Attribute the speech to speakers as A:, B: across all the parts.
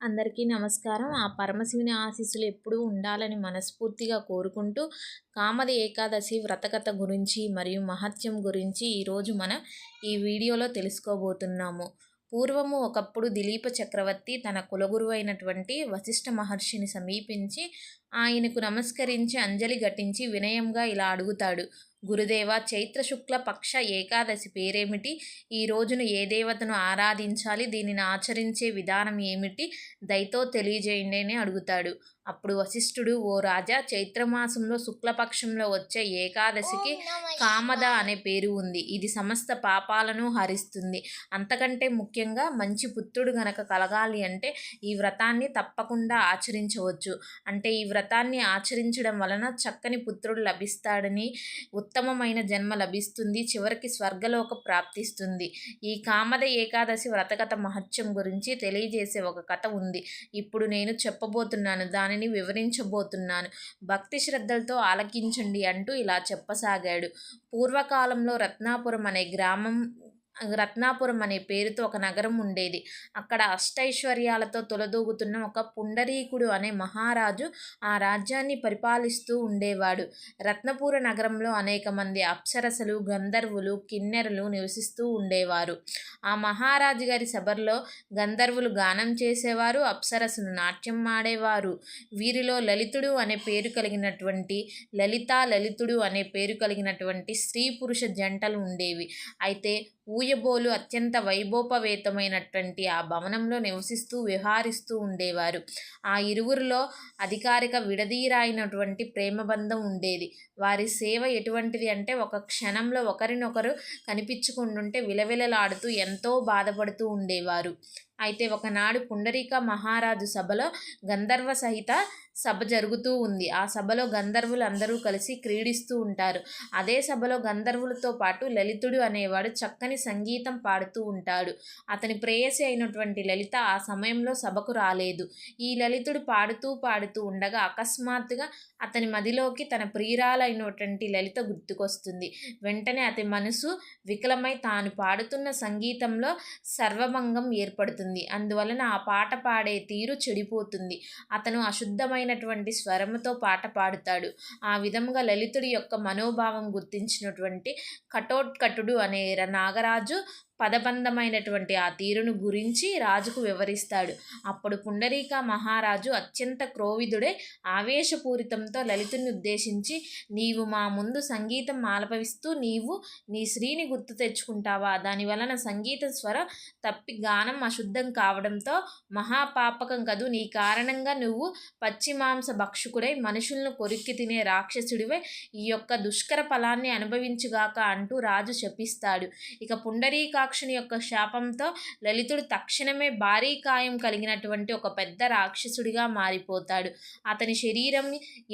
A: అందరికీ నమస్కారం. ఆ పరమశివుని ఆశీస్సులు ఎప్పుడూ ఉండాలని మనస్ఫూర్తిగా కోరుకుంటూ కామది ఏకాదశి వ్రతకథ గురించి మరియు మహత్యం గురించి ఈరోజు మనం ఈ వీడియోలో తెలుసుకోబోతున్నాము. పూర్వము ఒకప్పుడు దిలీప చక్రవర్తి తన కులగురువు అయినటువంటి వశిష్ఠ మహర్షిని సమీపించి ఆయనకు నమస్కరించి అంజలి ఘటించి వినయంగా ఇలా అడుగుతాడు. గురుదేవ చైత్ర శుక్ల పక్ష ఏకాదశి పేరేమిటి? ఈ రోజును ఏ దేవతను ఆరాధించాలి? దీనిని ఆచరించే విధానం ఏమిటి? దయతో తెలియజేయండి అని అడుగుతాడు. అప్పుడు వశిష్ఠుడు ఓ రాజా చైత్రమాసంలో శుక్లపక్షంలో వచ్చే ఏకాదశికి కామద అనే పేరు ఉంది. ఇది సమస్త పాపాలను హరిస్తుంది. అంతకంటే ముఖ్యంగా మంచి పుత్రుడు గనక కలగాలి అంటే ఈ వ్రతాన్ని తప్పకుండా ఆచరించవచ్చు. అంటే ఈ వ్రతాన్ని ఆచరించడం వలన చక్కని పుత్రుడు లభిస్తాడని ఉత్తమమైన జన్మ లభిస్తుంది. చివరికి స్వర్గలోక ప్రాప్తిస్తుంది. ఈ కామద ఏకాదశి వ్రతకథ మహత్యం గురించి తెలియజేసే ఒక కథ ఉంది. ఇప్పుడు నేను చెప్పబోతున్నాను. దానిని వివరించబోతున్నాను. భక్తి శ్రద్ధలతో ఆలకించండి అంటూ ఇలా చెప్పసాగాడు. పూర్వకాలంలో రత్నాపురం అనే గ్రామం రత్నాపురం అనే పేరుతో ఒక నగరం ఉండేది. అక్కడ అష్టైశ్వర్యాలతో తొలదూగుతున్న ఒక పుండరీకుడు అనే మహారాజు ఆ రాజ్యాన్ని పరిపాలిస్తూ ఉండేవాడు. రత్నపూర నగరంలో అనేక మంది అప్సరసలు గంధర్వులు కిన్నెరలు నివసిస్తూ ఉండేవారు. ఆ మహారాజు గారి సభల్లో గంధర్వులు గానం చేసేవారు అప్సరసలు నాట్యం ఆడేవారు. వీరిలో లలితుడు అనే పేరు కలిగినటువంటి లలిత లలితుడు అనే పేరు కలిగినటువంటి స్త్రీ పురుష జంటలు ఉండేవి. అయితే ఊయబోలు అత్యంత వైభోపవేతమైనటువంటి ఆ భవనంలో నివసిస్తూ విహారిస్తూ ఉండేవారు. ఆ ఇరువురిలో అధికారిక విడదీరాయినటువంటి ప్రేమబంధం ఉండేది. వారి సేవ ఎటువంటిది అంటే ఒక క్షణంలో ఒకరినొకరు కనిపించుకుంటుంటే విలవిలలాడుతూ ఎంతో బాధపడుతూ ఉండేవారు. అయితే ఒకనాడు పుండరీక మహారాజు సభలో గంధర్వ సహిత సభ జరుగుతూ ఉంది. ఆ సభలో గంధర్వులు అందరూ కలిసి క్రీడిస్తూ ఉంటారు. అదే సభలో గంధర్వులతో పాటు లలితుడు అనేవాడు చక్కని సంగీతం పాడుతూ ఉంటాడు. అతని ప్రేయసి అయినటువంటి లలిత ఆ సమయంలో సభకు రాలేదు. ఈ లలితుడు పాడుతూ పాడుతూ ఉండగా అకస్మాత్తుగా అతని మదిలోకి తన ప్రియురాలైనటువంటి లలిత గుర్తుకొస్తుంది. వెంటనే అతని మనసు వికలమై తాను పాడుతున్న సంగీతంలో సర్వభంగం ఏర్పడుతుంది. అందువలన ఆ పాట పాడే తీరు చెడిపోతుంది. అతను అశుద్ధమైనటువంటి స్వరముతో పాట పాడుతాడు. ఆ విధముగా లలితుడి యొక్క మనోభావం గుర్తించినటువంటి కటోట్కటుడు అనే నాగరాజు పదబంధమైనటువంటి ఆ తీరును గురించి రాజుకు వివరిస్తాడు. అప్పుడు పుండరీక మహారాజు అత్యంత క్రోవిధుడే ఆవేశపూరితంతో లలితుని ఉద్దేశించి నీవు మా ముందు సంగీతం ఆలపవిస్తూ నీవు నీ శ్రీని గుర్తు తెచ్చుకుంటావా? దాని వలన సంగీత స్వర తప్పి గానం అశుద్ధం కావడంతో మహాపాపకం కదూ. నీ కారణంగా నువ్వు పశ్చిమాంస భక్షుకుడై మనుషులను కొరిక్కి తినే రాక్షసుడివై ఈ యొక్క దుష్కర ఫలాన్ని అనుభవించుగాక అంటూ రాజు శపిస్తాడు. ఇక పుండరీకా రాక్షుని యొక్క శాపంతో లలితుడు తక్షణమే భారీ కాయం కలిగినటువంటి ఒక పెద్ద రాక్షసుడిగా మారిపోతాడు. అతని శరీరం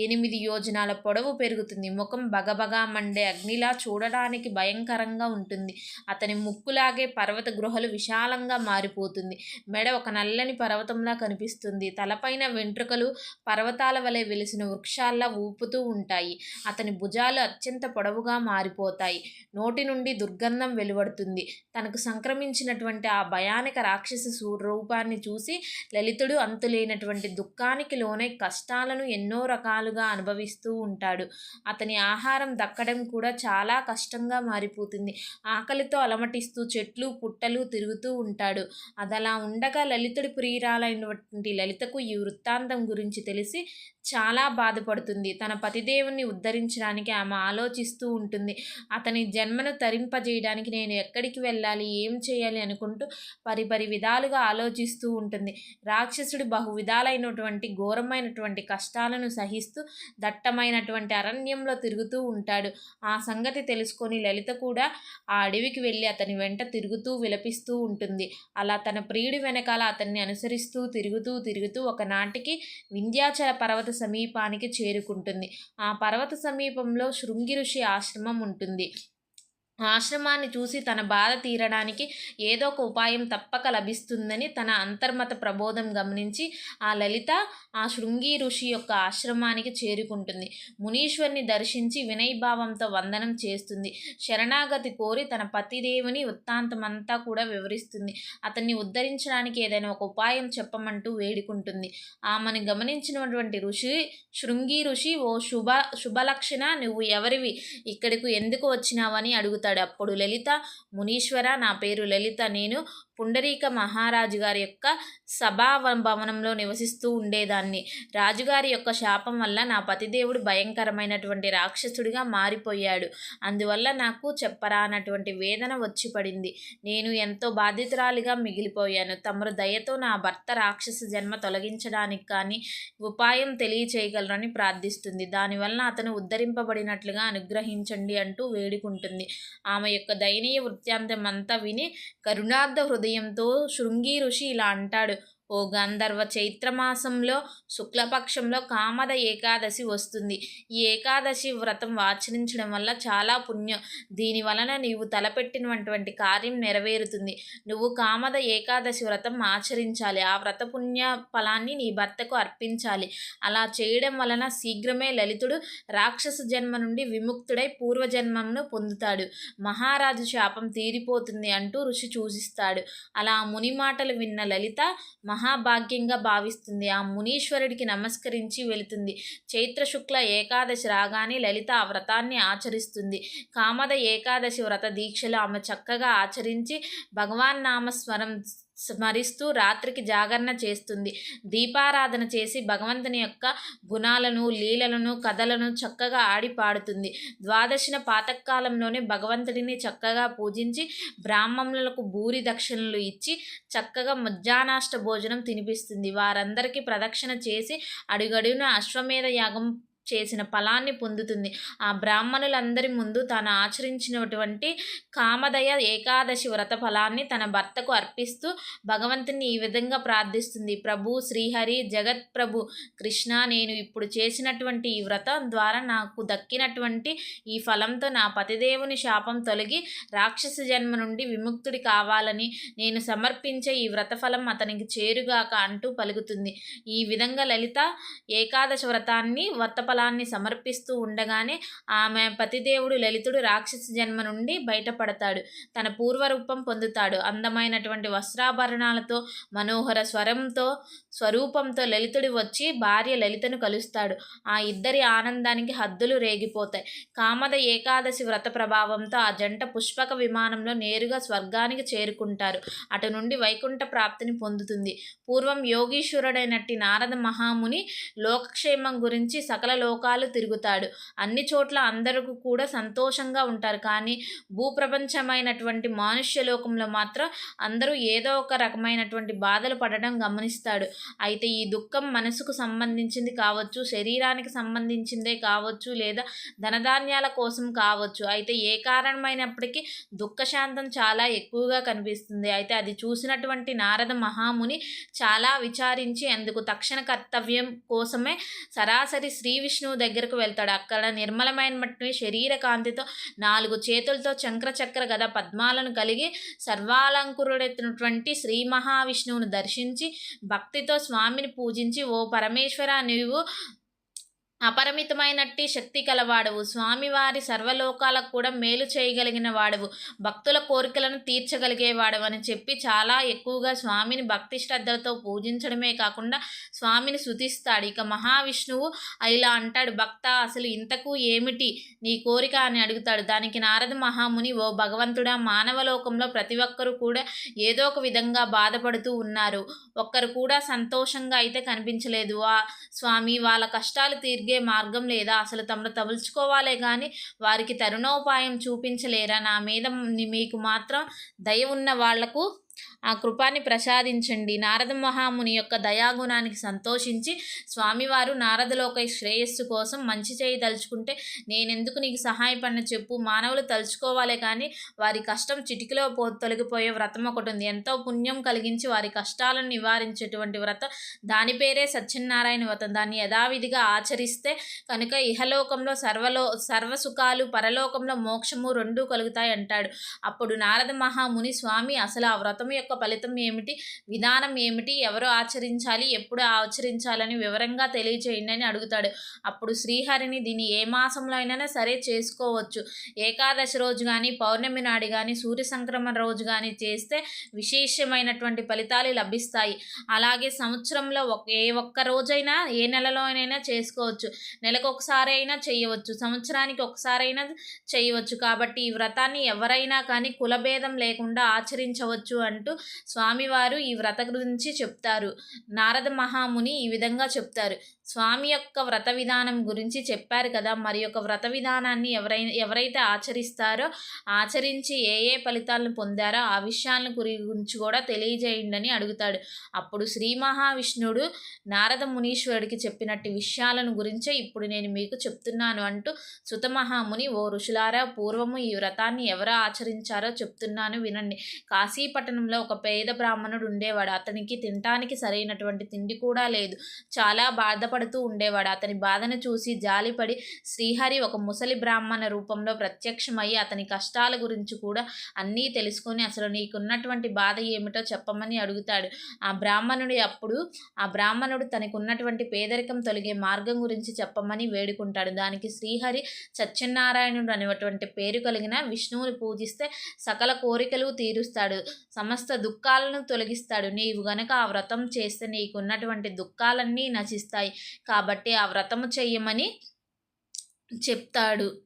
A: ఎనిమిది యోజనాల పొడవు పెరుగుతుంది. ముఖం బగబగా మండే అగ్నిలా చూడడానికి భయంకరంగా ఉంటుంది. అతని ముక్కులాగే పర్వత గృహలు విశాలంగా మారిపోతుంది. మెడ ఒక నల్లని పర్వతంలా కనిపిస్తుంది. తలపైన వెంట్రుకలు పర్వతాల వలె వెలిసిన వృక్షాల్లా ఊపుతూ ఉంటాయి. అతని భుజాలు అత్యంత పొడవుగా మారిపోతాయి. నోటి నుండి దుర్గంధం వెలువడుతుంది. తన తనకు సంక్రమించినటువంటి ఆ భయానక రాక్షస రూపాన్ని చూసి లలితుడు అంతులేనటువంటి దుఃఖానికి లోనే కష్టాలను ఎన్నో రకాలుగా అనుభవిస్తూ ఉంటాడు. అతని ఆహారం దక్కడం కూడా చాలా కష్టంగా మారిపోతుంది. ఆకలితో అలమటిస్తూ చెట్లు పుట్టలు తిరుగుతూ ఉంటాడు. అదలా ఉండగా లలితుడి ప్రియురాలైనటువంటి లలితకు ఈ వృత్తాంతం గురించి తెలిసి చాలా బాధపడుతుంది. తన పతిదేవుని ఉద్ధరించడానికి ఆమె ఆలోచిస్తూ ఉంటుంది. అతని జన్మను తరింపజేయడానికి నేను ఎక్కడికి వెళ్ళాలి? ఏం చేయాలి అనుకుంటూ పరిపరి విధాలుగా ఆలోచిస్తూ ఉంటుంది. రాక్షసుడు బహు విధాలైనటువంటి ఘోరమైనటువంటి కష్టాలను సహిస్తూ దట్టమైనటువంటి అరణ్యంలో తిరుగుతూ ఉంటాడు. ఆ సంగతి తెలుసుకొని లలిత కూడా ఆ అడవికి వెళ్ళి అతని వెంట తిరుగుతూ విలపిస్తూ ఉంటుంది. అలా తన ప్రియుడి వెనకాల అతన్ని అనుసరిస్తూ తిరుగుతూ తిరుగుతూ ఒకనాటికి వింధ్యాచల పర్వత సమీపానికి చేరుకుంటుంది. ఆ పర్వత సమీపంలో శృంగి ఋషి ఆశ్రమం ఉంటుంది. ఆశ్రమాన్ని చూసి తన బాధ తీరడానికి ఏదో ఒక ఉపాయం తప్పక లభిస్తుందని తన అంతర్మత ప్రబోధం గమనించి ఆ లలిత ఆ శృంగి ఋషి యొక్క ఆశ్రమానికి చేరుకుంటుంది. మునీశ్వరిని దర్శించి వినయభావంతో వందనం చేస్తుంది. శరణాగతి కోరి తన పతిదేవుని వృత్తాంతమంతా కూడా వివరిస్తుంది. అతన్ని ఉద్ధరించడానికి ఏదైనా ఒక ఉపాయం చెప్పమంటూ వేడుకుంటుంది. ఆమెను గమనించినటువంటి ఋషి శృంగి ఋషి ఓ శుభ శుభలక్షణ నువ్వు ఎవరివి? ఇక్కడికి ఎందుకు వచ్చినావని అడుగుతాడు. అప్పుడు లలిత మునీశ్వర నా పేరు లలిత నేను పుండరీక మహారాజు గారి యొక్క సభా భవనంలో నివసిస్తూ ఉండేదాన్ని. రాజుగారి యొక్క శాపం వల్ల నా పతిదేవుడు భయంకరమైనటువంటి రాక్షసుడిగా మారిపోయాడు. అందువల్ల నాకు చెప్పరానటువంటి వేదన వచ్చి పడింది నేను ఎంతో బాధితురాలిగా మిగిలిపోయాను. తమరు దయతో నా భర్త రాక్షస జన్మ తొలగించడానికి కానీ ఉపాయం తెలియచేయగలరని ప్రార్థిస్తుంది. దానివల్ల అతను ఉద్ధరింపబడినట్లుగా అనుగ్రహించండి అంటూ వేడుకుంటుంది. ఆమె యొక్క దయనీయ వృత్తాంతం అంతా విని కరుణార్థ హృదయంతో శృంగి ఋషి ఇలా అంటాడు ఓ గంధర్వ చైత్రమాసంలో శుక్లపక్షంలో కామద ఏకాదశి వస్తుంది. ఈ ఏకాదశి వ్రతం ఆచరించడం వల్ల చాలా పుణ్యం. దీని వలన నీవు తలపెట్టినటువంటి కార్యం నెరవేరుతుంది. నువ్వు కామద ఏకాదశి వ్రతం ఆచరించాలి. ఆ వ్రత పుణ్య ఫలాన్ని నీ భర్తకు అర్పించాలి. అలా చేయడం వలన శీఘ్రమే లలితుడు రాక్షస జన్మ నుండి విముక్తుడై పూర్వజన్మమును పొందుతాడు. మహారాజు శాపం తీరిపోతుంది అంటూ ఋషి సూచిస్తాడు. అలా ముని మాటలు విన్న లలిత మహా మహాభాగ్యంగా భావిస్తుంది. ఆ మునీశ్వరుడికి నమస్కరించి వెళుతుంది. చైత్ర శుక్ల ఏకాదశి రాగానే లలిత ఆ వ్రతాన్ని ఆచరిస్తుంది. కామద ఏకాదశి వ్రత దీక్షలు ఆమె చక్కగా ఆచరించి భగవాన్ నామస్మరం స్మరిస్తూ రాత్రికి జాగరణ చేస్తుంది. దీపారాధన చేసి భగవంతుని యొక్క గుణాలను లీలలను కథలను చక్కగా ఆడి పాడుతుంది. ద్వాదశిన పాతకాలంలోనే భగవంతుడిని చక్కగా పూజించి బ్రాహ్మణులకు భూరి దక్షిణలు ఇచ్చి చక్కగా మధ్యాహ్నాష్ట భోజనం తినిపిస్తుంది. వారందరికీ ప్రదక్షిణ చేసి అడుగడుగున అశ్వమేధ యాగం చేసిన ఫలాన్ని పొందుతుంది. ఆ బ్రాహ్మణులందరి ముందు తాను ఆచరించినటువంటి కామదయ ఏకాదశి వ్రత ఫలాన్ని తన భర్తకు అర్పిస్తూ భగవంతుని ఈ విధంగా ప్రార్థిస్తుంది. ప్రభు శ్రీహరి జగత్ ప్రభు కృష్ణ నేను ఇప్పుడు చేసినటువంటి ఈ వ్రతం ద్వారా నాకు దక్కినటువంటి ఈ ఫలంతో నా పతిదేవుని శాపం తొలగి రాక్షస జన్మ నుండి విముక్తుడి కావాలని నేను సమర్పించే ఈ వ్రతఫలం అతనికి చేరుగాక అంటూ పలుకుతుంది. ఈ విధంగా లలిత ఏకాదశ వ్రతాన్ని వ్రతఫలం ఫలాన్ని సమర్పిస్తూ ఉండగానే ఆమె పతిదేవుడు లలితుడు రాక్షస జన్మ నుండి బయటపడతాడు. తన పూర్వరూపం పొందుతాడు. అందమైనటువంటి వస్త్రాభరణాలతో మనోహర స్వరంతో స్వరూపంతో లలితుడు వచ్చి భార్య లలితను కలుస్తాడు. ఆ ఇద్దరి ఆనందానికి హద్దులు రేగిపోతాయి. కామద ఏకాదశి వ్రత ప్రభావంతో ఆ జంట పుష్పక విమానంలో నేరుగా స్వర్గానికి చేరుకుంటారు. అటు నుండి వైకుంఠ ప్రాప్తిని పొందుతుంది. పూర్వం యోగీశ్వరుడైనట్టి నారద మహాముని లోకక్షేమం గురించి సకల లోకాలు తిరుగుతాడు. అన్ని చోట్ల అందరూ కూడా సంతోషంగా ఉంటారు. కానీ భూప్రపంచమైనటువంటి మానుష్య లోకంలో మాత్రం అందరూ ఏదో ఒక రకమైనటువంటి బాధలు పడడం గమనిస్తాడు. అయితే ఈ దుఃఖం మనసుకు సంబంధించింది కావచ్చు శరీరానికి సంబంధించిందే కావచ్చు లేదా ధనధాన్యాల కోసం కావచ్చు. అయితే ఏ కారణమైనప్పటికీ దుఃఖశాంతం చాలా ఎక్కువగా కనిపిస్తుంది. అయితే అది చూసినటువంటి నారద మహాముని చాలా విచారించి అందుకు తక్షణ కర్తవ్యం కోసమే సరాసరి శ్రీ విష్ణువు దగ్గరకు వెళ్తాడు. అక్కడ నిర్మలమైన శరీర కాంతితో నాలుగు చేతులతో చక్ర గద పద్మాలను కలిగి సర్వాలంకురుడెత్తినటువంటి శ్రీ మహావిష్ణువును దర్శించి భక్తితో స్వామిని పూజించి ఓ పరమేశ్వర నీవు అపరిమితమైనట్టి శక్తి కలవాడవు. స్వామివారి సర్వలోకాలకు కూడా మేలు చేయగలిగిన వాడవు. భక్తుల కోరికలను తీర్చగలిగేవాడవు అని చెప్పి చాలా ఎక్కువగా స్వామిని భక్తి శ్రద్ధలతో పూజించడమే కాకుండా స్వామిని శుతిస్తాడు ఇక మహావిష్ణువు ఇలా అంటాడు భక్త అసలు ఇంతకు ఏమిటి? నీ కోరిక అని అడుగుతాడు. దానికి నారద మహాముని ఓ భగవంతుడా మానవ లోకంలో ప్రతి ఒక్కరూ కూడా ఏదో ఒక విధంగా బాధపడుతూ ఉన్నారు. ఒక్కరు కూడా సంతోషంగా అయితే కనిపించలేదు. ఆ స్వామి వాళ్ళ కష్టాలు తీర్ తిరిగే మార్గం లేదా అసలు తమను తలుచుకోవాలే కానీ వారికి తరుణోపాయం చూపించలేరా? నా మీద మీకు మాత్రం దయ ఉన్న వాళ్ళకు ఆ కృపాన్ని ప్రసాదించండి. నారద మహాముని యొక్క దయాగుణానికి సంతోషించి స్వామివారు నారదలోక శ్రేయస్సు కోసం మంచి చేయి తలుచుకుంటే నేనెందుకు నీకు సహాయపడిన చెప్పు? మానవులు తలుచుకోవాలే కానీ వారి కష్టం చిటికలో పో తొలగిపోయే వ్రతం ఒకటి ఉంది. ఎంతో పుణ్యం కలిగించి వారి కష్టాలను నివారించేటువంటి వ్రతం. దాని పేరే సత్యనారాయణ వ్రతం. దాన్ని యథావిధిగా ఆచరిస్తే కనుక ఇహలోకంలో సర్వలో సర్వసుఖాలు పరలోకంలో మోక్షము రెండూ కలుగుతాయి అంటాడు. అప్పుడు నారద మహాముని స్వామి అసలు ఆ వ్రతం యొక్క ఫలితం ఏమిటి? విధానం ఏమిటి? ఎవరు ఆచరించాలి? ఎప్పుడు ఆచరించాలని వివరంగా తెలియచేయండి అని అడుగుతాడు. అప్పుడు శ్రీహరిని దీన్ని ఏ మాసంలో అయినా సరే చేసుకోవచ్చు. ఏకాదశి రోజు కానీ పౌర్ణమి నాడు కానీ సూర్య సంక్రమణ రోజు కానీ చేస్తే విశేషమైనటువంటి ఫలితాలు లభిస్తాయి. అలాగే సంవత్సరంలో ఒక ఏ ఒక్క రోజైనా ఏ నెలలో అయినా చేసుకోవచ్చు. నెలకు ఒకసారి అయినా చేయవచ్చు. సంవత్సరానికి ఒకసారైనా చేయవచ్చు. కాబట్టి ఈ వ్రతాన్ని ఎవరైనా కానీ కులభేదం లేకుండా ఆచరించవచ్చు అంటూ స్వామివారు ఈ వ్రత గురించి చెప్తారు. నారద మహాముని ఈ విధంగా చెప్తారు. స్వామి యొక్క వ్రత విధానం గురించి చెప్పారు కదా. మరి యొక్క వ్రత విధానాన్ని ఎవరై ఎవరైతే ఆచరిస్తారో ఆచరించి ఏ ఏ ఫలితాలను పొందారో ఆ విషయాలను గురించి కూడా తెలియజేయండి అని అడుగుతాడు. అప్పుడు శ్రీ మహావిష్ణుడు నారద మునీశ్వరుడికి చెప్పినట్టు విషయాలను గురించే ఇప్పుడు నేను మీకు చెప్తున్నాను అంటూ సుతమహాముని ఓ ఋషులారా పూర్వము ఈ వ్రతాన్ని ఎవరు ఆచరించారో చెప్తున్నాను వినండి. కాశీపట్టణంలో ఒక పేద బ్రాహ్మణుడు ఉండేవాడు. అతనికి తినటానికి సరైనటువంటి తిండి కూడా లేదు. చాలా బాధపడుతూ ఉండేవాడు. అతని బాధను చూసి జాలిపడి శ్రీహరి ఒక ముసలి బ్రాహ్మణ రూపంలో ప్రత్యక్షమయ్యి అతని కష్టాల గురించి కూడా అన్నీ తెలుసుకొని అసలు నీకున్నటువంటి బాధ ఏమిటో చెప్పమని అడుగుతాడు. ఆ బ్రాహ్మణుడి అప్పుడు ఆ బ్రాహ్మణుడు తనకున్నటువంటి పేదరికం తొలగే మార్గం గురించి చెప్పమని వేడుకుంటాడు. దానికి శ్రీహరి సత్యనారాయణుడు అనేటువంటి పేరు కలిగిన విష్ణువుని పూజిస్తే సకల కోరికలు తీరుస్తాడు. సమస్త దుఃఖాలను తొలగిస్తాడు. నీవు గనక ఆ వ్రతం చేస్తే నీకు ఉన్నటువంటి దుఃఖాలన్నీ నశిస్తాయి. కాబట్టి ఆ వ్రతము చెయ్యమని చెప్తాడు.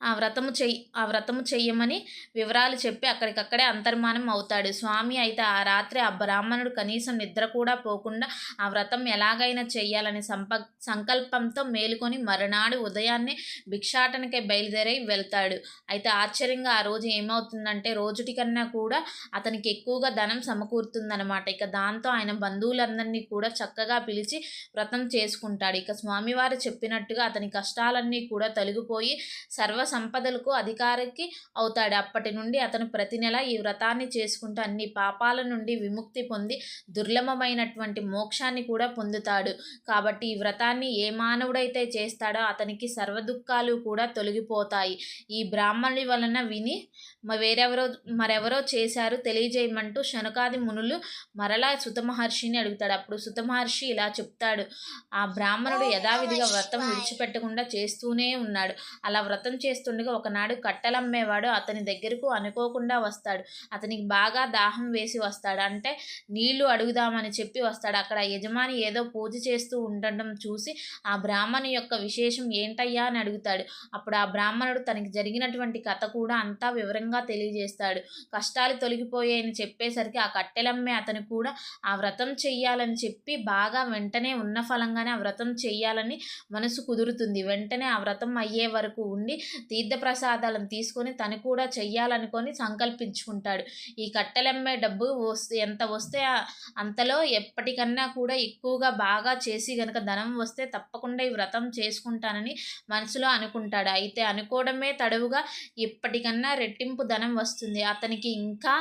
A: ఆ వ్రతము చెయ్యి ఆ వ్రతము చెయ్యమని వివరాలు చెప్పి అక్కడికక్కడే అంతర్మానం అవుతాడు. స్వామి అయితే ఆ రాత్రి ఆ బ్రాహ్మణుడు కనీసం నిద్ర కూడా పోకుండా ఆ వ్రతం ఎలాగైనా చెయ్యాలని సంప సంకల్పంతో మేలుకొని మరునాడు ఉదయాన్నే భిక్షాటనకే బయలుదేరి వెళ్తాడు. అయితే ఆశ్చర్యంగా ఆ రోజు ఏమవుతుందంటే రోజుటి కన్నా కూడా అతనికి ఎక్కువగా ధనం సమకూరుతుందనమాట ఇక దాంతో ఆయన బంధువులందరినీ కూడా చక్కగా పిలిచి వ్రతం చేసుకుంటాడు. ఇక స్వామివారు చెప్పినట్టుగా అతని కష్టాలన్నీ కూడా తొలగిపోయి సర్వ సంపదలకు అధికారికి అవుతాడు. అప్పటి నుండి అతను ప్రతి నెల ఈ వ్రతాన్ని చేసుకుంటూ అన్ని పాపాల నుండి విముక్తి పొంది దుర్లభమైనటువంటి మోక్షాన్ని కూడా పొందుతాడు. కాబట్టి ఈ వ్రతాన్ని ఏ మానవుడైతే చేస్తాడో అతనికి సర్వ దుఃఖాలు కూడా తొలగిపోతాయి. ఈ బ్రాహ్మణుడి వలన విని వేరెవరో మరెవరో చేశారు తెలియజేయమంటూ శనకాది మునులు మరలా సుతమహర్షిని అడుగుతాడు. అప్పుడు సుతమహర్షి ఇలా చెప్తాడు. ఆ బ్రాహ్మణుడు యథావిధిగా వ్రతం విడిచిపెట్టకుండా చేస్తూనే ఉన్నాడు. అలా వ్రతం చేస్తుండగా ఒకనాడు కట్టెలమ్మేవాడు అతని దగ్గరకు అనుకోకుండా వస్తాడు. అతనికి బాగా దాహం వేసి వస్తాడు. అంటే నీళ్ళు అడుగుదామని చెప్పి వస్తాడు. అక్కడ యజమాని ఏదో పూజ చేస్తూ ఉండటం చూసి ఆ బ్రాహ్మణు యొక్క విశేషం ఏంటయ్యా అని అడుగుతాడు. అప్పుడు ఆ బ్రాహ్మణుడు తనకి జరిగినటువంటి కథ కూడా అంతా వివరంగా తెలియజేస్తాడు. కష్టాలు తొలగిపోయాయని చెప్పేసరికి ఆ కట్టెలమ్మే అతను కూడా ఆ వ్రతం చెయ్యాలని చెప్పి బాగా వెంటనే ఉన్న ఫలంగానే ఆ వ్రతం చెయ్యాలని మనసు కుదురుతుంది. వెంటనే ఆ వ్రతం అయ్యే వరకు ఉండి తీర్థప్రసాదాలను తీసుకొని తను కూడా చెయ్యాలనుకొని సంకల్పించుకుంటాడు. ఈ కట్టెలమ్మే డబ్బు వస్తే ఎంత వస్తే అంతలో ఎప్పటికన్నా కూడా ఎక్కువగా బాగా చేసి గనక ధనం వస్తే తప్పకుండా ఈ వ్రతం చేసుకుంటానని మనసులో అనుకుంటాడు. అయితే అనుకోవడమే తడవుగా ఎప్పటికన్నా రెట్టింపు ధనం వస్తుంది. అతనికి ఇంకా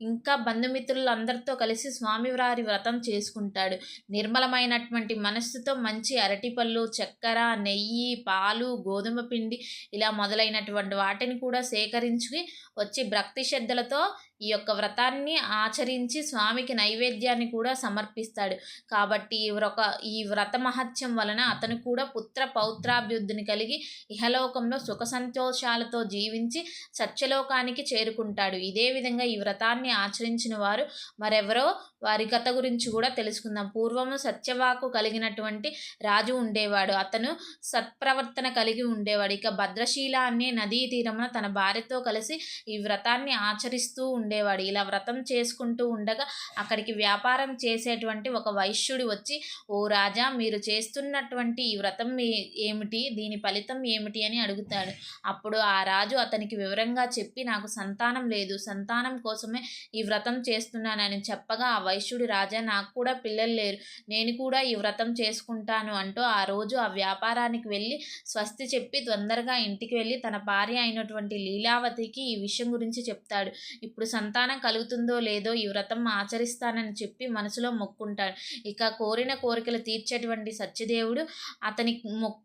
A: ఇంకా బంధుమిత్రులందరితో కలిసి స్వామివారి వ్రతం చేసుకుంటాడు. నిర్మలమైనటువంటి మనస్సుతో మంచి అరటిపళ్ళు చక్కెర నెయ్యి పాలు గోధుమ పిండి ఇలా మొదలైనటువంటి వాటిని కూడా సేకరించి వచ్చి భక్తి శ్రద్ధలతో ఈ యొక్క వ్రతాన్ని ఆచరించి స్వామికి నైవేద్యాన్ని కూడా సమర్పిస్తాడు. కాబట్టి ఈ వ్రత ఈ వ్రత మహత్యం వలన అతను కూడా పుత్ర పౌత్రాభ్యుద్ధిని కలిగి ఇహలోకంలో సుఖ సంతోషాలతో జీవించి సత్యలోకానికి చేరుకుంటాడు. ఇదే విధంగా ఈ వ్రతాన్ని ఆచరించిన వారు మరెవరో వారి కథ గురించి కూడా తెలుసుకుందాం. పూర్వము సత్యవాకు కలిగినటువంటి రాజు ఉండేవాడు. అతను సత్ప్రవర్తన కలిగి ఉండేవాడు. ఇక భద్రశీల అనే నదీ తీరమున తన భార్యతో కలిసి ఈ వ్రతాన్ని ఆచరిస్తూ ఉండేవాడు. ఇలా వ్రతం చేసుకుంటూ ఉండగా అక్కడికి వ్యాపారం చేసేటువంటి ఒక వైశ్యుడు వచ్చి ఓ రాజా మీరు చేస్తున్నటువంటి ఈ వ్రతం ఏమిటి? దీని ఫలితం ఏమిటి? అని అడుగుతాడు. అప్పుడు ఆ రాజు అతనికి వివరంగా చెప్పి నాకు సంతానం లేదు. సంతానం కోసమే ఈ వ్రతం చేస్తున్నానని చెప్పగా ఆ వైశ్యుడు రాజా నాకు కూడా పిల్లలు లేరు. నేను కూడా ఈ వ్రతం చేసుకుంటాను అంటూ ఆ రోజు ఆ వ్యాపారానికి వెళ్ళి స్వస్తి చెప్పి తొందరగా ఇంటికి వెళ్ళి తన భార్య అయినటువంటి లీలావతికి ఈ విషయం గురించి చెప్తాడు. ఇప్పుడు సంతానం కలుగుతుందో లేదో ఈ వ్రతం ఆచరిస్తానని చెప్పి మనసులో మొక్కుంటాడు. ఇక కోరిన కోరికలు తీర్చేటువంటి సత్యదేవుడు అతని మొక్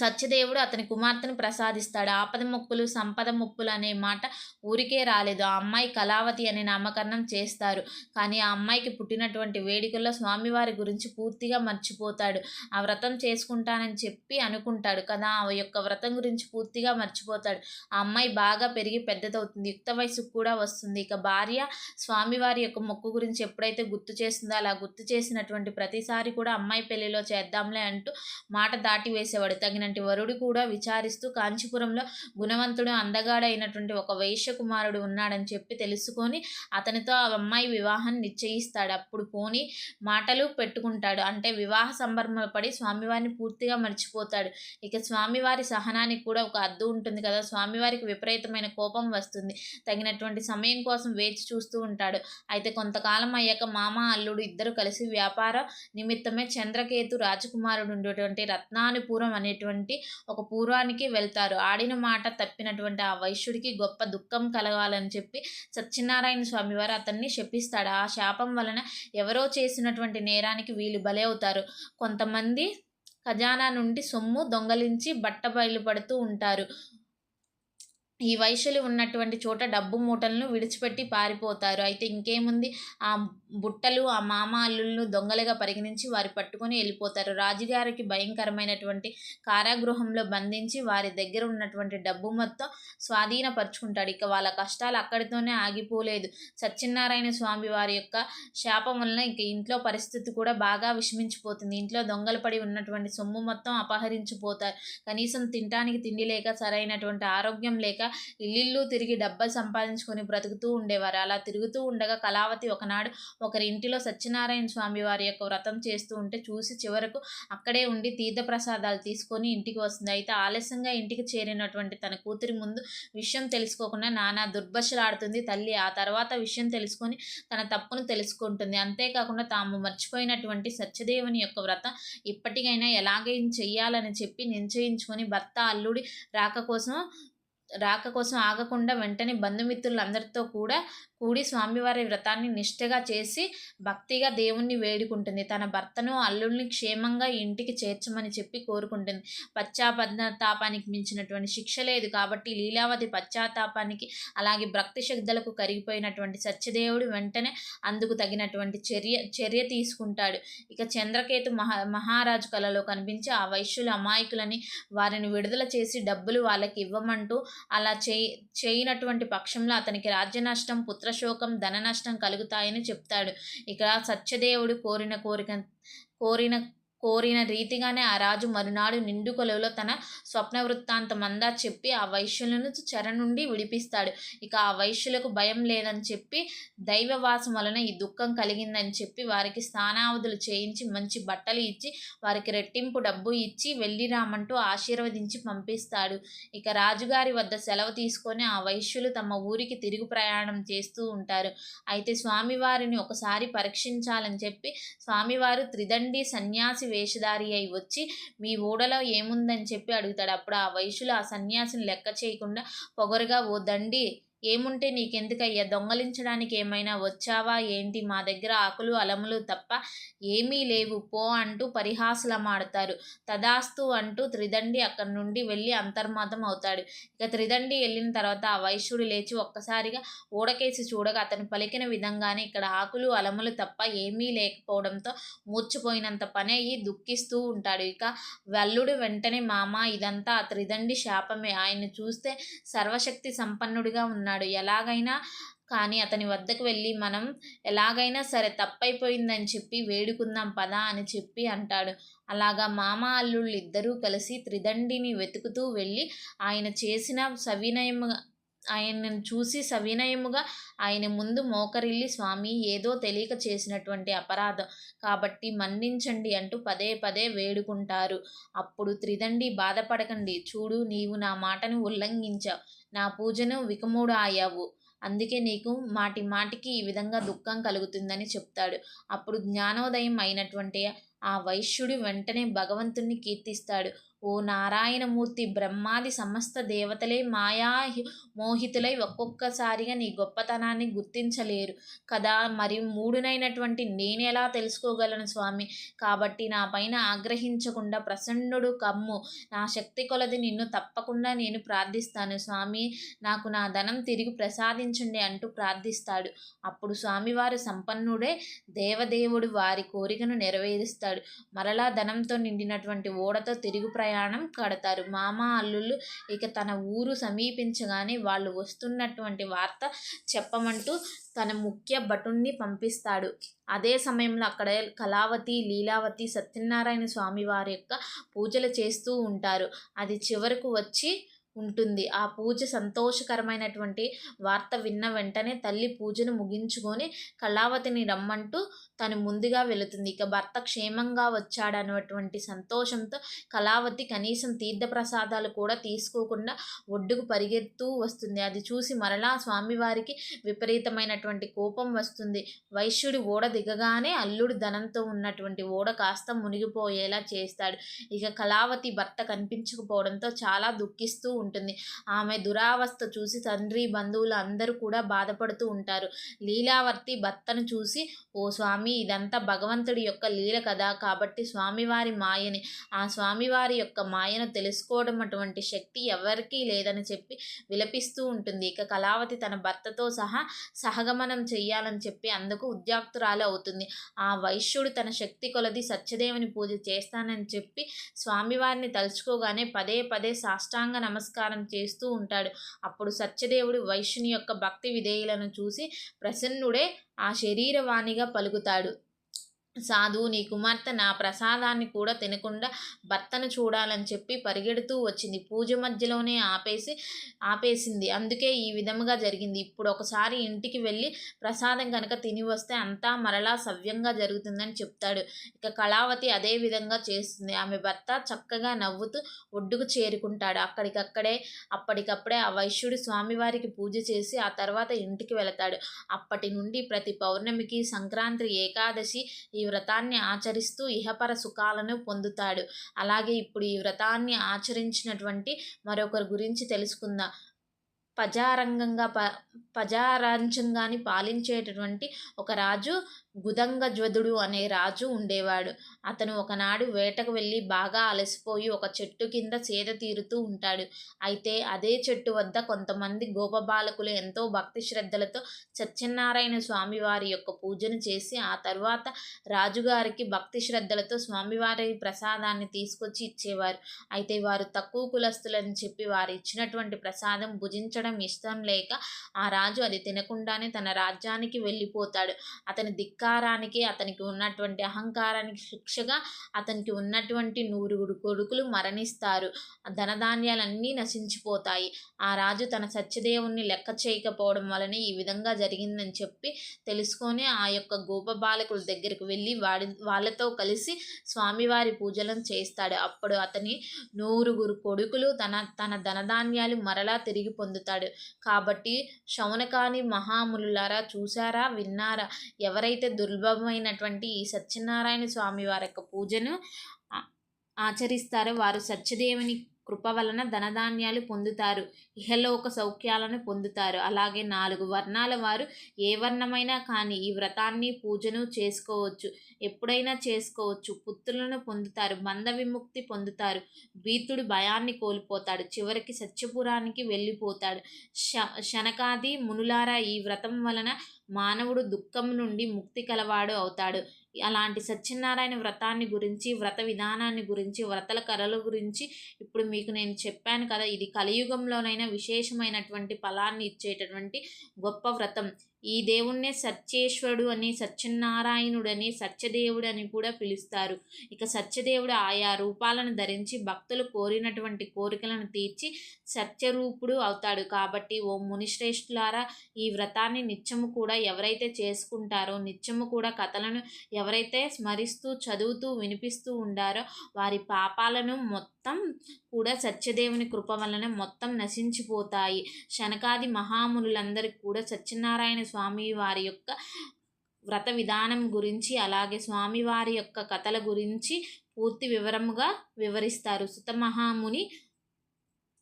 A: సత్యదేవుడు అతని కుమార్తెను ప్రసాదిస్తాడు. ఆపద మొక్కులు సంపద మొక్కులు అనే మాట ఊరికే రాలేదు. ఆ అమ్మాయి కళావతి అనే నామకరణం చేస్తారు. కానీ ఆ అమ్మాయికి పుట్టినటువంటి వేడుకల్లో స్వామివారి గురించి పూర్తిగా మర్చిపోతాడు. ఆ వ్రతం చేసుకుంటానని చెప్పి అనుకుంటాడు కదా ఆ యొక్క వ్రతం గురించి పూర్తిగా మర్చిపోతాడు. ఆ అమ్మాయి బాగా పెరిగి పెద్దదవుతుంది. యుక్త వయసుకు కూడా వస్తుంది. ఇక భార్య స్వామివారి యొక్క మొక్కు గురించి ఎప్పుడైతే గుర్తు చేస్తుందో అలా గుర్తు చేసినటువంటి ప్రతిసారి కూడా అమ్మాయి పెళ్ళిలో చేద్దాంలే అంటూ మాట దాటి వేసేవాడు తగిన తగినటి వరుడు కూడా విచారిస్తూ కాంచీపురంలో గుణవంతుడు అందగాడైనటువంటి ఒక వైశ్య కుమారుడు ఉన్నాడని చెప్పి తెలుసుకొని అతనితో ఆ అమ్మాయి వివాహం నిశ్చయిస్తాడు. అప్పుడు పోని మాటలు పెట్టుకుంటాడు. అంటే వివాహ సంబరపడి స్వామివారిని పూర్తిగా మర్చిపోతాడు. ఇక స్వామివారి సహనానికి కూడా ఒక అద్దు ఉంటుంది కదా. స్వామివారికి విపరీతమైన కోపం వస్తుంది. తగినటువంటి సమయం కోసం వేచి చూస్తూ ఉంటాడు. అయితే కొంతకాలం అయ్యాక మామ అల్లుడు ఇద్దరు కలిసి వ్యాపార నిమిత్తమే చంద్రకేతు రాజకుమారుడు ఉండేటువంటి రత్నానుపురం అనేటువంటి ఉన్నటువంటి ఒక పూర్వానికి వెళ్తారు. ఆడిన మాట తప్పినటువంటి ఆ వైశ్యుడికి గొప్ప దుఃఖం కలగాలని చెప్పి సత్యనారాయణ స్వామి వారు అతన్ని శపిస్తాడు. ఆ శాపం వలన ఎవరో చేసినటువంటి నేరానికి వీళ్ళు బలే అవుతారు కొంతమంది ఖజానా నుండి సొమ్ము దొంగలించి బట్ట బయలుపడుతూ ఉంటారు. ఈ వైశ్యులు ఉన్నటువంటి చోట డబ్బు మూటలను విడిచిపెట్టి పారిపోతారు. అయితే ఇంకేముంది? ఆ బుట్టలు ఆ మామ అల్లుళ్ళు దొంగలుగా పరిగణించి వారి పట్టుకొని వెళ్ళిపోతారు. రాజుగారికి భయంకరమైనటువంటి కారాగృహంలో బంధించి వారి దగ్గర ఉన్నటువంటి డబ్బు మొత్తం స్వాధీనపరుచుకుంటాడు. ఇక వాళ్ళ కష్టాలు అక్కడితోనే ఆగిపోలేదు. సత్యనారాయణ స్వామి వారి యొక్క శాపం వలన ఇక ఇంట్లో పరిస్థితి కూడా బాగా విషమించిపోతుంది. ఇంట్లో దొంగలు పడి ఉన్నటువంటి సొమ్ము మొత్తం అపహరించిపోతారు. కనీసం తినటానికి తిండి లేక సరైనటువంటి ఆరోగ్యం లేక ఇల్లిల్లు తిరిగి డబ్బలు సంపాదించుకొని బ్రతుకుతూ ఉండేవారు. అలా తిరుగుతూ ఉండగా కళావతి ఒకనాడు ఒకరి ఇంటిలో సత్యనారాయణ స్వామి వారి యొక్క వ్రతం చేస్తూ ఉంటే చూసి చివరకు అక్కడే ఉండి తీర్థప్రసాదాలు తీసుకొని ఇంటికి వస్తుంది. అయితే ఆలస్యంగా ఇంటికి చేరినటువంటి తన కూతురి ముందు విషయం తెలుసుకోకుండా నానా దుర్భషలాడుతుంది తల్లి. ఆ తర్వాత విషయం తెలుసుకొని తన తప్పును తెలుసుకుంటుంది. అంతేకాకుండా తాము మర్చిపోయినటువంటి సత్యదేవుని యొక్క వ్రతం ఇప్పటికైనా ఎలాగైనా చెయ్యాలని చెప్పి నిశ్చయించుకొని భర్త అల్లుడి రాక కోసం రాక కోసం ఆగకుండా వెంటనే బంధుమిత్రులందరితో కూడా కూడి స్వామివారి వ్రతాన్ని నిష్ఠగా చేసి భక్తిగా దేవుణ్ణి వేడుకుంటుంది. తన భర్తను అల్లుల్ని క్షేమంగా ఇంటికి చేర్చమని చెప్పి కోరుకుంటుంది. పశ్చాపతాపానికి మించినటువంటి శిక్ష లేదు కాబట్టి లీలావతి పశ్చాత్తాపానికి అలాగే భక్తి శక్తులకు కరిగిపోయినటువంటి సత్యదేవుడు వెంటనే అందుకు తగినటువంటి చర్య చర్య తీసుకుంటాడు. ఇక చంద్రకేతు మహా మహారాజు కళలో కనిపించి ఆ వైశ్యుల అమాయకులని వారిని విడుదల చేసి డబ్బులు వాళ్ళకి ఇవ్వమంటూ అలా చేయి చేయనటువంటి పక్షంలో అతనికి రాజ్య నష్టం శోకం ధన నష్టం కలుగుతాయని చెప్తాడు. ఇక్కడ సత్యదేవుడు కోరిన కోరిక కోరిన కోరిన రీతిగానే ఆ రాజు మరునాడు నిండు కొలువులో తన స్వప్న వృత్తాంతమందా చెప్పి ఆ వైశ్యులను చెర నుండి విడిపిస్తాడు. ఇక ఆ వైశ్యులకు భయం లేదని చెప్పి దైవవాసం వలన ఈ దుఃఖం కలిగిందని చెప్పి వారికి స్థానావధులు చేయించి మంచి బట్టలు ఇచ్చి వారికి రెట్టింపు డబ్బు ఇచ్చి వెళ్ళి రామంటూ ఆశీర్వదించి పంపిస్తాడు. ఇక రాజుగారి వద్ద సెలవు తీసుకొని ఆ వైశ్యులు తమ ఊరికి తిరుగు ప్రయాణం చేస్తూ ఉంటారు. అయితే స్వామివారిని ఒకసారి పరీక్షించాలని చెప్పి స్వామివారు త్రిదండి సన్యాసి వేషధారి అయి వచ్చి మీ ఊడలో ఏముందని చెప్పి అడుగుతాడు. అప్పుడు ఆ వయసులో ఆ సన్యాసిని లెక్క చేయకుండా పొగరుగా ఓ దండి ఏముంటే నీకెందుకయ్యా? దొంగలించడానికి ఏమైనా వచ్చావా? ఏంటి? మా దగ్గర ఆకులు అలములు తప్ప ఏమీ లేవు. పో అంటూ పరిహాసలమాడతారు. తదాస్తు అంటూ త్రిదండి అక్కడి నుండి వెళ్ళి అంతర్మాతం అవుతాడు. ఇక త్రిదండి వెళ్ళిన తర్వాత ఆ వైశ్యుడు లేచి ఒక్కసారిగా ఊడకేసి చూడగా అతను పలికిన విధంగానే ఇక్కడ ఆకులు అలములు తప్ప ఏమీ లేకపోవడంతో మూర్చిపోయినంత పని అయ్యి దుఃఖిస్తూ ఉంటాడు. ఇక వల్లుడు వెంటనే మామ ఇదంతా ఆ త్రిదండి శాపమే. ఆయన్ని చూస్తే సర్వశక్తి సంపన్నుడిగా ఉన్నాడు. అనుకున్నాడు ఎలాగైనా కానీ అతని వద్దకు వెళ్ళి మనం ఎలాగైనా సరే తప్పైపోయిందని చెప్పి వేడుకుందాం పదా అని చెప్పి అంటాడు. అలాగా మామ అల్లుళ్ళు ఇద్దరూ కలిసి త్రిదండిని వెతుకుతూ వెళ్ళి ఆయన చేసిన సవినయము ఆయనను చూసి సవినయముగా ఆయన ముందు మోకరిల్లి స్వామి ఏదో తెలియక చేసినటువంటి అపరాధం. కాబట్టి మన్నించండి అంటూ పదే పదే వేడుకుంటారు. అప్పుడు త్రిదండి బాధపడకండి. చూడు నీవు నా మాటను ఉల్లంఘించావు. నా పూజను వికముడు అయ్యావు అందుకే నీకు మాటి మాటికి ఈ విధంగా దుఃఖం కలుగుతుందని చెప్తాడు. అప్పుడు జ్ఞానోదయం అయినటువంటి ఆ వైశ్యుడు వెంటనే భగవంతుణ్ణి కీర్తిస్తాడు. ఓ నారాయణమూర్తి బ్రహ్మాది సమస్త దేవతలే మాయా మోహితులై ఒక్కొక్కసారిగా నీ గొప్పతనాన్ని గుర్తించలేరు. కదా మరి మూడునైనటువంటి నేను ఎలా తెలుసుకోగలను స్వామి? కాబట్టి నా పైన ఆగ్రహించకుండా ప్రసన్నుడు కమ్ము. నా శక్తి కొలది నిన్ను తప్పకుండా నేను ప్రార్థిస్తాను స్వామి. నాకు నా ధనం తిరిగి ప్రసాదించండి అంటూ ప్రార్థిస్తాడు. అప్పుడు స్వామివారు సంపన్నుడే దేవదేవుడు వారి కోరికను నెరవేరుస్తాడు. మరలా ధనంతో నిండినటువంటి ఓడతో తిరుగు ప్రయాణం ప్రయాణం కడతారు. మామ అల్లుళ్ళు ఇక తన ఊరు సమీపించగానే వాళ్ళు వస్తున్నటువంటి వార్త చెప్పమంటూ తన ముఖ్య భటుణ్ణి పంపిస్తాడు. అదే సమయంలో అక్కడ కళావతి లీలావతి సత్యనారాయణ స్వామి వారి యొక్క పూజలు చేస్తూ ఉంటారు. అది చివరకు వచ్చి ఉంటుంది. ఆ పూజ సంతోషకరమైనటువంటి వార్త విన్న వెంటనే తల్లి పూజను ముగించుకొని కళావతిని రమ్మంటూ తను ముందుగా వెళుతుంది. ఇక భర్త క్షేమంగా వచ్చాడన్నటువంటి సంతోషంతో కళావతి కనీసం తీర్థప్రసాదాలు కూడా తీసుకోకుండా ఒడ్డుకు పరిగెత్తూ వస్తుంది. అది చూసి మరలా స్వామివారికి విపరీతమైనటువంటి కోపం వస్తుంది. వైశ్యుడి ఓడ దిగగానే అల్లుడు ధనంతో ఉన్నటువంటి ఓడ కాస్త మునిగిపోయేలా చేస్తాడు. ఇక కళావతి భర్త కనిపించకపోవడంతో చాలా దుఃఖిస్తూ ఉంటుంది. ఆమె దురావస్థ చూసి తండ్రి బంధువులు అందరూ కూడా బాధపడుతూ ఉంటారు. లీలావర్తి భర్తను చూసి ఓ స్వామి ఇదంతా భగవంతుడి యొక్క లీల కదా. కాబట్టి స్వామివారి మాయని ఆ స్వామివారి యొక్క మాయను తెలుసుకోవడం అటువంటి శక్తి ఎవరికీ లేదని చెప్పి విలపిస్తూ ఉంటుంది. ఇక కళావతి తన భర్తతో సహా సహగమనం చెయ్యాలని చెప్పి అందుకు ఉద్యాక్తురాలు అవుతుంది. ఆ వైశ్యుడు తన శక్తి కొలది సత్యదేవుని పూజ చేస్తానని చెప్పి స్వామివారిని తలుచుకోగానే పదే పదే సాష్టాంగ నమస్కారం చేస్తూ ఉంటాడు. అప్పుడు సత్యదేవుడు వైశ్యుని యొక్క భక్తి విధేయులను చూసి ప్రసన్నుడే ఆ శరీరవాణిగా పలుకుతాడు. సాధు నీ కుమార్తె నా ప్రసాదాన్ని కూడా తినకుండా భర్తను చూడాలని చెప్పి పరిగెడుతూ వచ్చింది. పూజ మధ్యలోనే ఆపేసి ఆపేసింది. అందుకే ఈ విధముగా జరిగింది. ఇప్పుడు ఒకసారి ఇంటికి వెళ్ళి ప్రసాదం కనుక తిని వస్తే అంతా మరలా సవ్యంగా జరుగుతుందని చెప్తాడు. ఇక కళావతి అదే విధంగా చేస్తుంది. ఆమె భర్త చక్కగా నవ్వుతూ ఒడ్డుకు చేరుకుంటాడు. అక్కడికక్కడే అప్పటికప్పుడే ఆ వైశ్యుడు స్వామివారికి పూజ చేసి ఆ తర్వాత ఇంటికి వెళతాడు. అప్పటి నుండి ప్రతి పౌర్ణమికి సంక్రాంతి ఏకాదశి ఈ ఈ వ్రతాన్ని ఆచరిస్తూ ఇహపర సుఖాలను పొందుతాడు. అలాగే ఇప్పుడు ఈ వ్రతాన్ని ఆచరించినటువంటి మరొకరి గురించి తెలుసుకుందాం. ప్రజారంగంగా ప ప్రజారాజ్యంగాని పాలించేటటువంటి ఒక రాజు గుదంగజ్వదుడు అనే రాజు ఉండేవాడు. అతను ఒకనాడు వేటకు వెళ్ళి బాగా అలసిపోయి ఒక చెట్టు కింద సేద తీరుతూ ఉంటాడు. అయితే అదే చెట్టు వద్ద కొంతమంది గోపబాలకులు ఎంతో భక్తి శ్రద్ధలతో సత్యనారాయణ స్వామివారి యొక్క పూజను చేసి ఆ తర్వాత రాజుగారికి భక్తి శ్రద్ధలతో స్వామివారి ప్రసాదాన్ని తీసుకొచ్చి ఇచ్చేవారు. అయితే వారు తక్కువ కులస్తులని చెప్పి వారు ఇచ్చినటువంటి ప్రసాదం భుజించడం ఇష్టం లేక ఆ రాజు అది తినకుండానే తన రాజ్యానికి వెళ్ళిపోతాడు. అతని దిక్క ధిక్కారానికి అతనికి ఉన్నటువంటి అహంకారానికి శిక్షగా అతనికి ఉన్నటువంటి నూరుగుడు కొడుకులు మరణిస్తారు. ధనధాన్యాలన్నీ నశించిపోతాయి. ఆ రాజు తన సత్యదేవుణ్ణి లెక్క చేయకపోవడం వలన ఈ విధంగా జరిగిందని చెప్పి తెలుసుకొని ఆ యొక్క గోప బాలకుల దగ్గరికి వెళ్ళి వాడి వాళ్ళతో కలిసి స్వామివారి పూజలను చేస్తాడు. అప్పుడు అతని నూరుగురు కొడుకులు తన తన ధనధాన్యాలు మరలా తిరిగి పొందుతాడు. కాబట్టి శౌనకాని మహాములులారా చూసారా విన్నారా? ఎవరైతే దుర్లభమైనటువంటి ఈ సత్యనారాయణ స్వామి వారి యొక్క పూజను ఆచరిస్తారో. వారు సత్యదేవుని కృప వలన ధనధాన్యాలు పొందుతారు. ఇహలోక సౌఖ్యాలను పొందుతారు. అలాగే నాలుగు వర్ణాల వారు ఏ వర్ణమైనా కానీ ఈ వ్రతాన్ని పూజను చేసుకోవచ్చు. ఎప్పుడైనా చేసుకోవచ్చు. పుత్రులను పొందుతారు. బంధ విముక్తి పొందుతారు. భీతుడు భయాన్ని కోల్పోతాడు. చివరికి సత్యపురానికి వెళ్ళిపోతాడు. శ శనకాది మునులారా ఈ వ్రతం వలన మానవుడు దుఃఖం నుండి ముక్తి కలవాడు అవుతాడు. అలాంటి సత్యనారాయణ వ్రతాన్ని గురించి వ్రత విధానాన్ని గురించి వ్రతల కళల గురించి ఇప్పుడు మీకు నేను చెప్పాను కదా. ఇది కలియుగంలోనైనా విశేషమైనటువంటి ఫలాన్ని ఇచ్చేటటువంటి గొప్ప వ్రతం. ఈ దేవుణ్ణే సత్యేశ్వరుడు అని సత్యనారాయణుడని సత్యదేవుడు అని కూడా పిలుస్తారు. ఇక సత్యదేవుడు ఆయా రూపాలను ధరించి భక్తులు కోరినటువంటి కోరికలను తీర్చి సత్యరూపుడు అవుతాడు. కాబట్టి ఓ మునిశ్రేష్ఠులారా ఈ వ్రతాన్ని నిత్యము కూడా ఎవరైతే చేసుకుంటారో నిత్యము కూడా కథలను ఎవరైతే స్మరిస్తూ చదువుతూ వినిపిస్తూ ఉండారో వారి పాపాలను మొత్తం మొత్తం కూడా సత్యదేవుని కృప వలన మొత్తం నశించిపోతాయి. శనకాది మహామునులందరికీ కూడా సత్యనారాయణ స్వామి వారి యొక్క వ్రత విధానం గురించి అలాగే స్వామివారి యొక్క కథల గురించి పూర్తి వివరముగా వివరిస్తారు. సుతమహాముని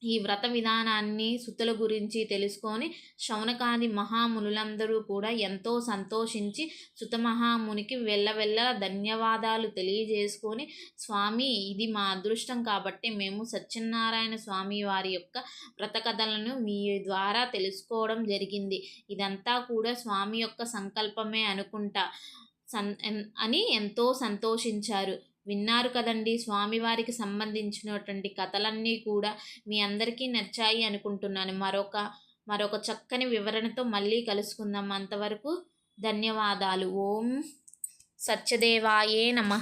A: ఈ వ్రత విధానాన్ని సుతుల గురించి తెలుసుకొని శౌనకాది మహామునులందరూ కూడా ఎంతో సంతోషించి సుత మహామునికి వెళ్ళవెళ్ళ ధన్యవాదాలు తెలియజేసుకొని స్వామి ఇది మా అదృష్టం కాబట్టి మేము సత్యనారాయణ స్వామి వారి యొక్క వ్రత కథలను మీ ద్వారా తెలుసుకోవడం జరిగింది. ఇదంతా కూడా స్వామి యొక్క సంకల్పమే అనుకుంటా సన్ అని ఎంతో సంతోషించారు. విన్నారు కదండి. స్వామివారికి సంబంధించినటువంటి కథలన్నీ కూడా మీ అందరికీ నచ్చాయి అనుకుంటున్నాను. మరొక మరొక చక్కని వివరణతో మళ్ళీ కలుసుకుందాం. అంతవరకు ధన్యవాదాలు. ఓం సత్యదేవాయే నమ.